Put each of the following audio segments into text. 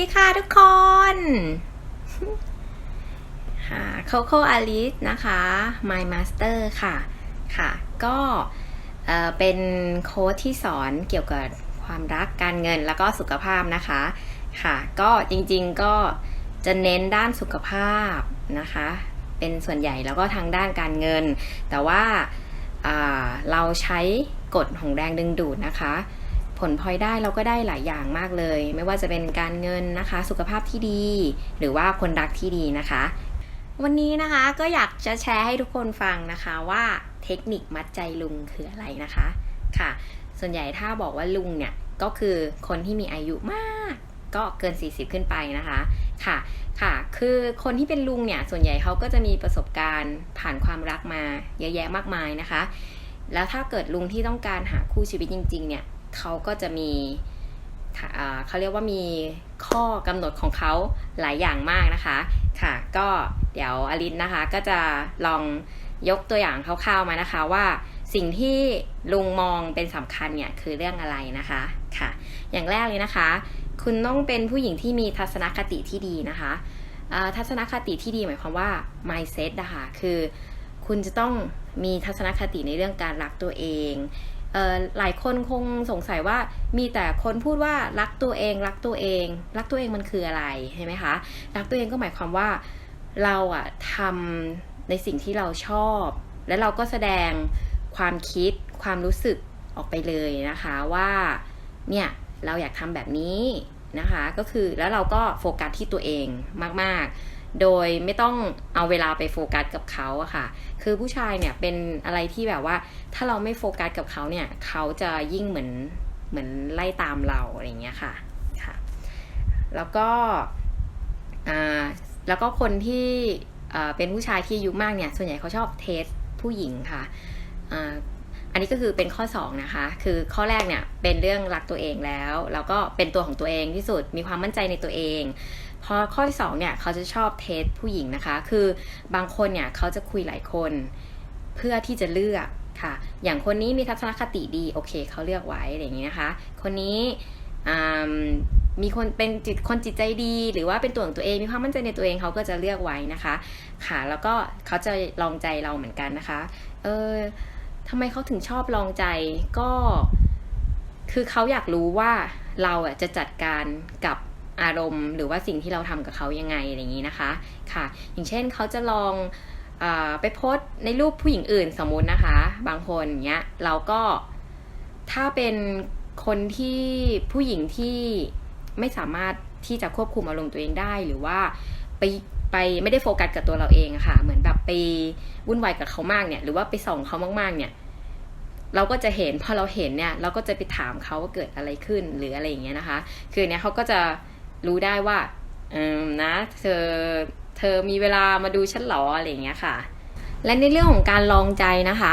ดีค่ะทุกคนค่ะโคโค่อลิสนะคะ My Master ค่ะ ค่ะ ก็เออเป็นโค้ชที่สอนเกี่ยวกับความรักการเงินแล้วก็สุขภาพนะคะ ค่ะ ก็จริงๆก็จะเน้นด้านสุขภาพนะคะ เป็นส่วนใหญ่แล้วก็ทางด้านการเงิน แต่ว่าอ่าเราใช้กฎของแรงดึงดูดนะคะ ผลพลอยได้เราก็ได้หลายอย่างมากเลย ไม่ว่าจะเป็นการเงินนะคะ สุขภาพที่ดี หรือว่าคนรักที่ดีนะคะ วันนี้นะคะก็อยากจะแชร์ให้ทุกคนฟังนะคะว่าเทคนิคมัดใจลุงคืออะไรนะคะค่ะ ส่วนใหญ่ถ้าบอกว่าลุงเนี่ยก็คือคนที่มีอายุมาก ก็เกิน 40 ขึ้นไปนะคะค่ะค่ะ คือคนที่เป็นลุงเนี่ยส่วนใหญ่เขาก็จะมีประสบการณ์ผ่านความรักมาเยอะแยะมากมายนะคะ แล้วถ้าเกิดลุงที่ต้องการหาคู่ชีวิตจริง ๆ เนี่ย เขาก็จะมีเขาเรียกว่ามีข้อกำหนดของเขาหลายอย่างมากนะคะค่ะ ก็เดี๋ยวอลินนะคะก็จะลองยกตัวอย่างคร่าวๆมานะคะว่าสิ่งที่ลุงมองเป็นสำคัญเนี่ยคือเรื่องอะไรนะคะค่ะ อย่างแรกเลยนะคะ คุณต้องเป็นผู้หญิงที่มีทัศนคติที่ดีนะคะทัศนคติที่ดีหมายความว่า mindset นะคะคือคุณจะต้องมีทัศนคติในเรื่องการรักตัวเอง หลายคนคงสงสัยว่ามีแต่คนพูดว่ารักตัวเอง รักตัวเอง รักตัวเองมันคืออะไรใช่ไหมคะรักตัวเองก็หมายความว่าเราอะทำในสิ่งที่เราชอบ แล้วเราก็แสดงความคิดความรู้สึกออกไปเลยนะคะว่าเนี่ยเราอยากทำแบบนี้นะคะ ก็คือแล้วเราก็โฟกัสที่ตัวเองมากๆ โดยไม่ต้องเอาเวลาไปโฟกัสกับเขาอะค่ะ คือผู้ชายเนี่ยเป็นอะไรที่แบบว่า ถ้าเราไม่โฟกัสกับเขาเนี่ย เขาจะยิ่งเหมือนเหมือนไล่ตามเราอะไรอย่างเงี้ยค่ะค่ะ แล้วก็อ่าแล้วก็คนที่เป็นผู้ชายที่อายุมากเนี่ย ส่วนใหญ่เขาชอบเทสผู้หญิงค่ะอันนี้ก็คือเป็นข้อ 2 นะคะ คือข้อแรกเนี่ยเป็นเรื่องรักตัวเองแล้ว แล้วก็เป็นตัวของตัวเองที่สุด มีความมั่นใจในตัวเอง พอข้อที่2เนี่ยเขาจะชอบเทสผู้หญิงนะคะ คือบางคนเนี่ยเขาจะคุยหลายคนเพื่อที่จะเลือกค่ะ อย่างคนนี้มีทัศนคติดีโอเคเขาเลือกไว้อะไรอย่างนี้นะคะ คนนี้มีคนเป็นจิตคนจิตใจดี หรือว่าเป็นตัวของตัวเองมีความมั่นใจในตัวเองเขาก็จะเลือกไว้นะคะ ค่ะแล้วก็เขาจะลองใจเราเหมือนกันนะคะ เออทำไมเขาถึงชอบลองใจก็ คือเขาอยากรู้ว่าเราอะจะจัดการกับ อารมณ์หรือว่าสิ่งที่เราทำกับเขายังไงอะไรอย่างนี้นะคะค่ะ อย่างเช่นเขาจะลองอไปโพสในรูปผู้หญิงอื่นสมมุตินะคะ บางคนเงี้ยเราก็ถ้าเป็นคนที่ผู้หญิงที่ไม่สามารถที่จะควบคุมอารมณ์ตัวเองได้หรือว่าไปไปไม่ได้โฟกัสกับตัวเราเองอะค่ะ เหมือนแบบไปวุ่นวายกับเขามากเนี่ย หรือว่าไปส่องเขามากๆ เนี่ย เราก็จะเห็นพอเราเห็นเนี่ย เราก็จะไปถามเขาว่าเกิดอะไรขึ้นหรืออะไรอย่างเงี้ยนะคะ คือเนี่ยเขาก็จะ รู้ได้ว่าเออนะ เธอเธอมีเวลามาดูฉันหรออะไรอย่างเงี้ยค่ะ และในเรื่องของการลองใจนะคะ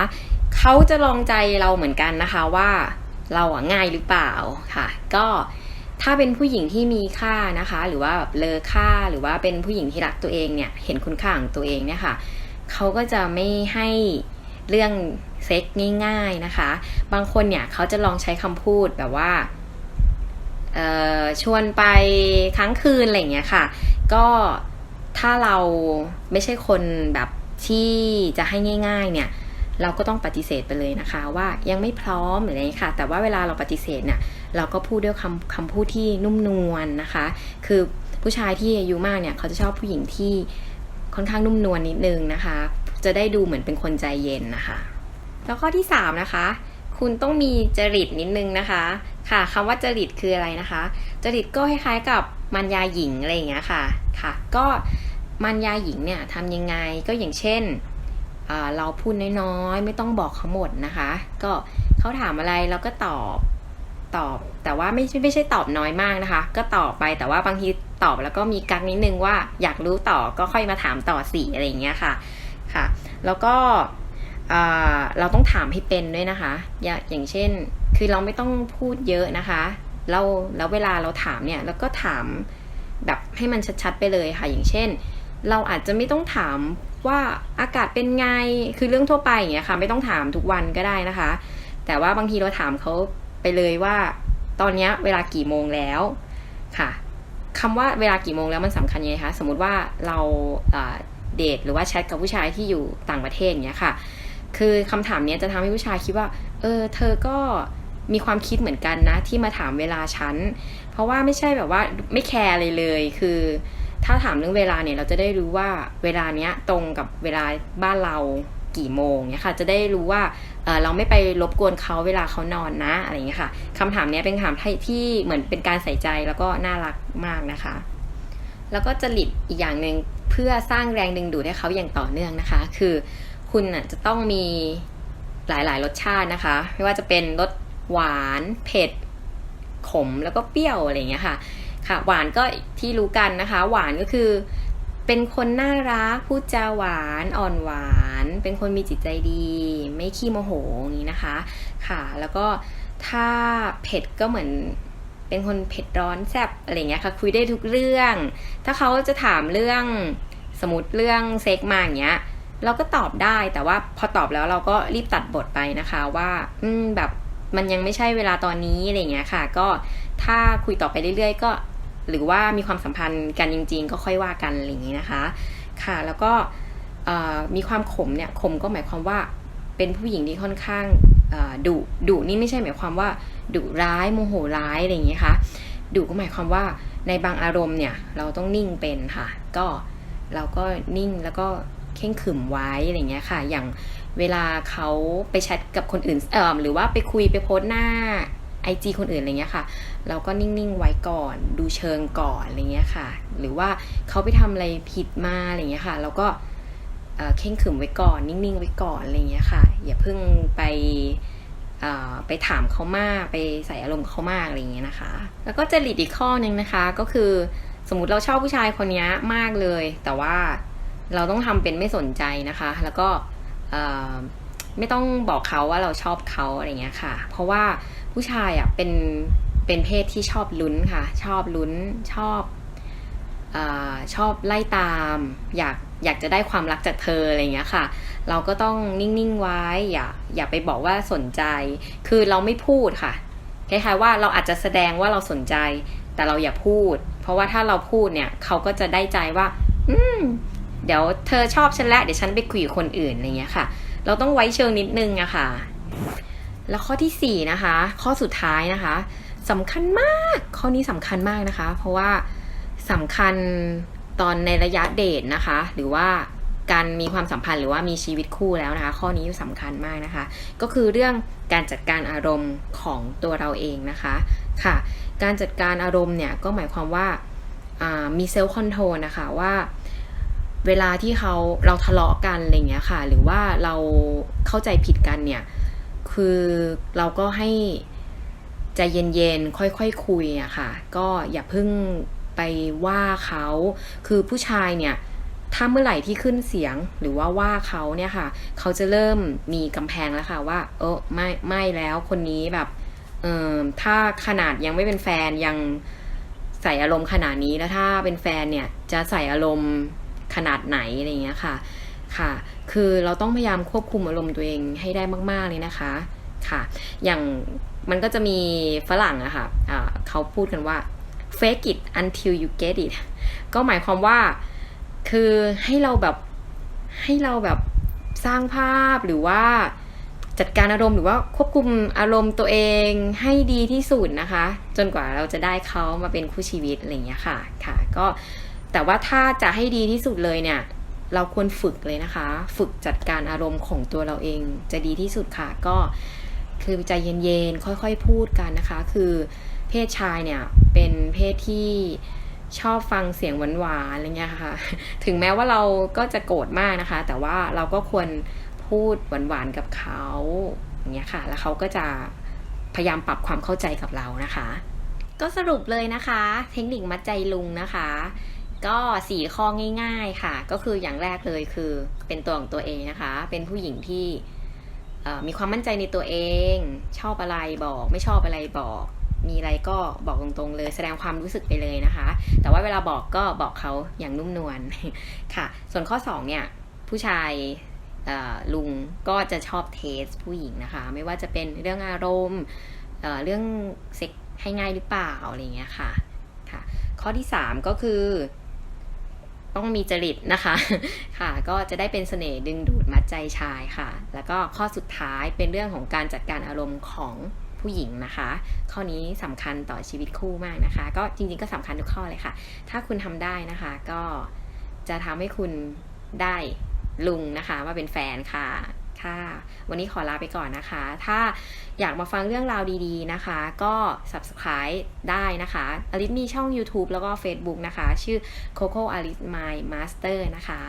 เขาจะลองใจเราเหมือนกันนะคะว่าเราอะง่ายหรือเปล่าค่ะ ก็ถ้าเป็นผู้หญิงที่มีค่านะคะ หรือว่าแบบเลอค่าหรือว่าเป็นผู้หญิงที่รักตัวเองเนี่ยเห็นคุณค่าของตัวเองเนี่ยค่ะเขาก็จะไม่ให้เรื่องเซ็กง่าย ๆนะคะ บางคนเนี่ยเขาจะลองใช้คำพูดแบบว่า ชวนไปค้างคืนอะไรอย่างเงี้ยค่ะ ก็ถ้าเราไม่ใช่คนแบบที่จะให้ง่าย ๆ เนี่ย เราก็ต้องปฏิเสธไปเลยนะคะ ว่ายังไม่พร้อมหรืออะไรค่ะ แต่ว่าเวลาเราปฏิเสธเนี่ยเราก็พูดด้วยคำคำพูดที่นุ่มนวลนะคะ คือผู้ชายที่อายุมากเนี่ยเขาจะชอบผู้หญิงที่ค่อนข้างนุ่มนวลนิดนึงนะคะ จะได้ดูเหมือนเป็นคนใจเย็นนะคะ แล้วข้อที่3นะคะ คุณต้องมีจริตนิดนึงนะคะ ค่ะคำว่าจริตคืออะไรนะคะ จริตก็คล้ายๆกับมารยาหญิงอะไรอย่างเงี้ยค่ะค่ะ ก็มารยาหญิงเนี่ยทำยังไงก็อย่างเช่นเราพูดน้อยๆ ไม่ต้องบอกเขาหมดนะคะ ก็เขาถามอะไรเราก็ตอบตอบ แต่ว่าไม่ไม่ใช่ตอบน้อยมากนะคะ ก็ตอบไปแต่ว่าบางทีตอบแล้วก็มีกักนิดนึงว่าอยากรู้ต่อก็ค่อยมาถามต่อสิอะไรอย่างเงี้ยค่ะค่ะ แล้วก็เราต้องถามให้เป็นด้วยนะคะ อย่างเช่น คือเราไม่ต้องพูดเยอะนะคะเราแล้วเวลาเราถามเนี่ยเราก็ถามแบบให้มันชัดๆไปเลยค่ะ อย่างเช่น เราอาจจะไม่ต้องถามว่าอากาศเป็นไงคือเรื่องทั่วไปอย่างเงี้ยค่ะ ไม่ต้องถามทุกวันก็ได้นะคะ แต่ว่าบางทีเราถามเขาไปเลยว่า ตอนนี้เวลากี่โมงแล้วค่ะคำว่าเวลากี่โมงแล้วมันสำคัญยังไงคะสมมติว่าเราเอ่อเดทหรือว่าแชทกับผู้ชายที่อยู่ต่างประเทศอย่างเงี้ยค่ะ คือคำถามเนี้ยจะทำให้ผู้ชายคิดว่า เออ เธอก็ มีความคิดเหมือนกันนะ ที่มาถามเวลาฉัน เพราะว่าไม่ใช่แบบว่าไม่แคร์เลยเลย คือ ถ้าถามเรื่องเวลาเนี่ยเราจะได้รู้ว่าเวลาเนี้ยตรงกับเวลาบ้านเรากี่โมงเนี่ยค่ะ จะได้รู้ว่าเออเราไม่ไปรบกวนเขาเวลาเขานอนนะอะไรอย่างเงี้ยค่ะคำถามเนี้ยเป็นคำถามที่ที่เหมือนเป็นการใส่ใจแล้วก็น่ารักมากนะคะ แล้วก็จริตอีกอย่างหนึ่งเพื่อสร้างแรงดึงดูดให้เขาอย่างต่อเนื่องนะคะ คือคุณน่ะจะต้องมีหลายๆ รสชาตินะคะ ไม่ว่าจะเป็นรส หวานเผ็ด ขมแล้วก็เปรี้ยวอะไรอย่างเงี้ยค่ะ ค่ะ หวานก็ที่รู้กันนะคะ หวานก็คือ เป็นคนน่ารักพูดจาหวานอ่อนหวาน เป็นคนมีจิตใจดี ไม่ขี้โมโหอย่างนี้นะคะ ค่ะ แล้วก็ถ้าเผ็ดก็เหมือนเป็นคนเผ็ดร้อนแซ่บอะไรเงี้ยค่ะ คุยได้ทุกเรื่อง ถ้าเขาจะถามเรื่องสมมติเรื่องเซ็กมาอย่างเงี้ยเราก็ตอบได้แต่ว่าพอตอบแล้วเราก็รีบตัดบทไปนะคะว่า อืมแบบ มันยังไม่ใช่เวลาตอนนี้อะไรเงี้ยค่ะ ก็ถ้าคุยต่อไปเรื่อยๆ ก็ หรือว่ามีความสัมพันธ์กันจริง ๆ ก็ค่อยว่ากันอะไรอย่างนี้นะคะ ค่ะ แล้วก็มีความขมเนี่ยขมก็หมายความว่าเป็นผู้หญิงที่ค่อนข้างดุดุนี่ไม่ใช่หมายความว่าดุร้ายโมโหร้ายอะไรอย่างนี้ค่ะดุก็หมายความว่าในบางอารมณ์เนี่ยเราต้องนิ่งเป็นค่ะ ก็เราก็นิ่งแล้วก็เข่งขึมไว้อะไรอย่างเงี้ยค่ะ อย่าง เวลาเขาไปแชทกับคนอื่นเอ่อหรือว่าไปคุยไปโพสหน้าไอจีคนอื่นอะไรเงี้ยค่ะ เราก็นิ่งๆไว้ก่อน ดูเชิงก่อนอะไรเงี้ยค่ะ หรือว่าเขาไปทำอะไรผิดมาอะไรเงี้ยค่ะ เราก็เข่งขึมไว้ก่อน นิ่งๆไว้ก่อนอะไรเงี้ยค่ะ อย่าเพิ่งไปไปถามเขามากไปใส่อารมณ์เขามากอะไรเงี้ยนะคะ แล้วก็จะหลีดอีกข้อหนึ่งนะคะก็คือสมมติเราชอบผู้ชายคนนี้มากเลย แต่ว่าเราต้องทำเป็นไม่สนใจนะคะ แล้วก็ ไม่ต้องบอกเขาว่าเราชอบเขาอะไรเงี้ยค่ะ เพราะว่าผู้ชายอะเป็นเป็นเพศที่ชอบลุ้นค่ะ ชอบลุ้นชอบอชอบไล่ตาม อยากอยากจะได้ความรักจากเธออะไรเงี้ยค่ะ เราก็ต้องนิ่งๆไว้อย่าอย่าไปบอกว่าสนใจ คือเราไม่พูดค่ะคล้ายๆว่าเราอาจจะแสดงว่าเราสนใจ แต่เราอย่าพูด เพราะว่าถ้าเราพูดเนี่ย เขาก็จะได้ใจว่า อืม เดี๋ยวเธอชอบฉันแล้วเดี๋ยวฉันไปคุยกับคนอื่นอะไรเงี้ยค่ะ เราต้องไว้เชิงนิดนึงอะค่ะ แล้วข้อที่สี่นะคะ ข้อสุดท้ายนะคะสำคัญมาก ข้อนี้สำคัญมากนะคะ เพราะว่าสำคัญตอนในระยะเดทนะคะ หรือว่าการมีความสัมพันธ์หรือว่ามีชีวิตคู่แล้วนะคะ ข้อนี้สำคัญมากนะคะ ก็คือเรื่องการจัดการอารมณ์ของตัวเราเองนะคะค่ะ การจัดการอารมณ์เนี่ยก็หมายความว่าอ่ามีเซลล์คอนโทรลนะคะว่า เวลาที่เขาเราทะเลาะกันอะไรเงี้ยค่ะ หรือว่าเราเข้าใจผิดกันเนี่ย คือเราก็ให้ใจเย็นๆ ค่อยๆคคุยอะค่ะ ก็อย่าเพิ่งไปว่าเขา คือผู้ชายเนี่ย ถ้าเมื่อไหร่ที่ขึ้นเสียงหรือว่าว่าเขาเนี่ยค่ะ เขาจะเริ่มมีกำแพงแล้วค่ะว่า เออไม่ไม่แล้วคนนี้แบบ เออถ้าขนาดยังไม่เป็นแฟนยังใส่อารมณ์ขนาดนี้แล้วถ้าเป็นแฟนเนี่ยจะใส่อารมณ์ ขนาดไหนอะไรเงี้ยค่ะค่ะ คือเราต้องพยายามควบคุมอารมณ์ตัวเองให้ได้มากๆเลยนะคะค่ะ อย่างมันก็จะมีฝรั่งอะค่ะะเขาพูดกันว่า fake it until you get it ก็หมายความว่าคือให้เราแบบให้เราแบบสร้างภาพหรือว่าจัดการอารมณ์หรือว่าควบคุมอารมณ์ตัวเองให้ดีที่สุดนะคะ จนกว่าเราจะได้เขามาเป็นคู่ชีวิตอะไรอย่างเงี้ยค่ะค่ะ ก็ แต่ว่าถ้าจะให้ดีที่สุดเลยเนี่ย เราควรฝึกเลยนะคะ ฝึกจัดการอารมณ์ของตัวเราเองจะดีที่สุดค่ะ ก็คือใจเย็นๆ ค่อยๆ พูดกันนะคะ คือเพศชายเนี่ยเป็นเพศที่ชอบฟังเสียงหวานๆอะไรเงี้ยค่ะ ถึงแม้ว่าเราก็จะโกรธมากนะคะ แต่ว่าเราก็ควรพูดหวานๆ กับเขาอย่างเงี้ยค่ะ แล้วเขาก็จะพยายามปรับความเข้าใจกับเรานะคะ ก็สรุปเลยนะคะ เทคนิคมัดใจลุงนะคะ ก็สี่ข้อง่ายๆค่ะ ก็คืออย่างแรกเลยคือเป็นตัวของตัวเองนะคะ เป็นผู้หญิงที่มีความมั่นใจในตัวเอง ชอบอะไรบอก ไม่ชอบอะไรบอก มีอะไรก็บอกตรงๆเลย แสดงความรู้สึกไปเลยนะคะ แต่ว่าเวลาบอกก็บอกเขาอย่างนุ่มนวลค่ะ ส่วนข้อ2เนี่ยผู้ชายลุงก็จะชอบเทสผู้หญิงนะคะ ไม่ว่าจะเป็นเรื่องอารมณ์เเรื่องเซ็กให้ง่ายหรือเปล่าอะไรเงี้ยค่ะค่ะ ข้อที่ 3 ก็คือ ต้องมีจริตนะคะค่ะ ก็จะได้เป็นเสน่ห์ดึงดูดมัดใจชายค่ะ แล้วก็ข้อสุดท้ายเป็นเรื่องของการจัดการอารมณ์ของผู้หญิงนะคะ ข้อนี้สำคัญต่อชีวิตคู่มากนะคะ ก็จริงๆก็สำคัญทุกข้อเลยค่ะ ถ้าคุณทำได้นะคะ ก็จะทำให้คุณได้ลุงนะคะว่าเป็นแฟนค่ะ ค่ะ วันนี้ขอลาไปก่อนนะคะ ถ้าอยากมาฟังเรื่องราวดีๆนะคะ ก็ subscribe ได้นะคะอลิสมีช่อง YouTube แล้วก็ Facebook นะคะ ชื่อ Coco Alice My Master นะคะ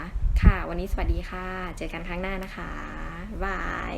ค่ะ วันนี้สวัสดีค่ะ เจอกันครั้งหน้านะคะบาย